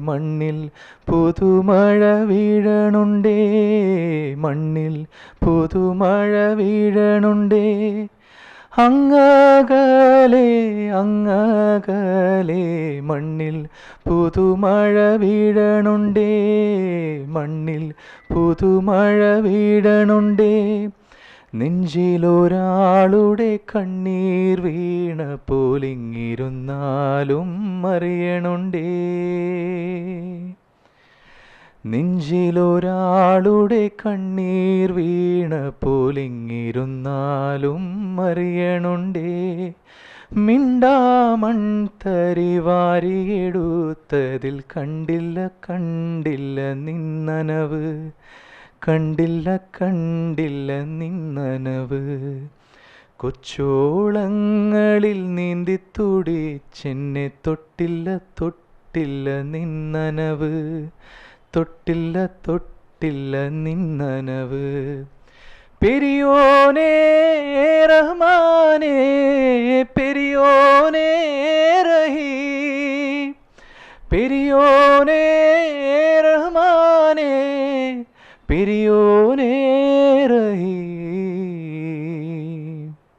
മണ്ണിൽ പുതുമഴ വീഴണുണ്ടേ മണ്ണിൽ പുതുമഴ വീഴണുണ്ടേ. അങ്ങകലെ അങ്ങകലെ മണ്ണിൽ പുതുമഴ വീഴണുണ്ടേ മണ്ണിൽ പുതുമഴ വീഴണുണ്ടേ. നെഞ്ചിലൊരാളുടെ കണ്ണീർ വീണ പോലിങ്ങിരുന്നാലും അറിയണുണ്ടേ. നെഞ്ചിലൊരാളുടെ കണ്ണീർ വീണ പോലിങ്ങിരുന്നാലും അറിയണുണ്ടേ. മിണ്ടാമൺ തരി വാരിയെടുത്തതിൽ കണ്ടില്ല കണ്ടില്ല നിന്നനവ്. കണ്ടില്ല കണ്ടില്ല നിന്നനവ്. കൊച്ചോളങ്ങളിൽ നീന്തി തുടിച്ചെന്നെ തൊട്ടില്ല തൊട്ടില്ല നിന്നനവ്. തൊട്ടില്ല തൊട്ടില്ല നിന്നനവ്. പെരിയോനേ റഹ്മാനേ പെരിയോനേ റഹീ. പെരിയോനേ प्रियो ने रही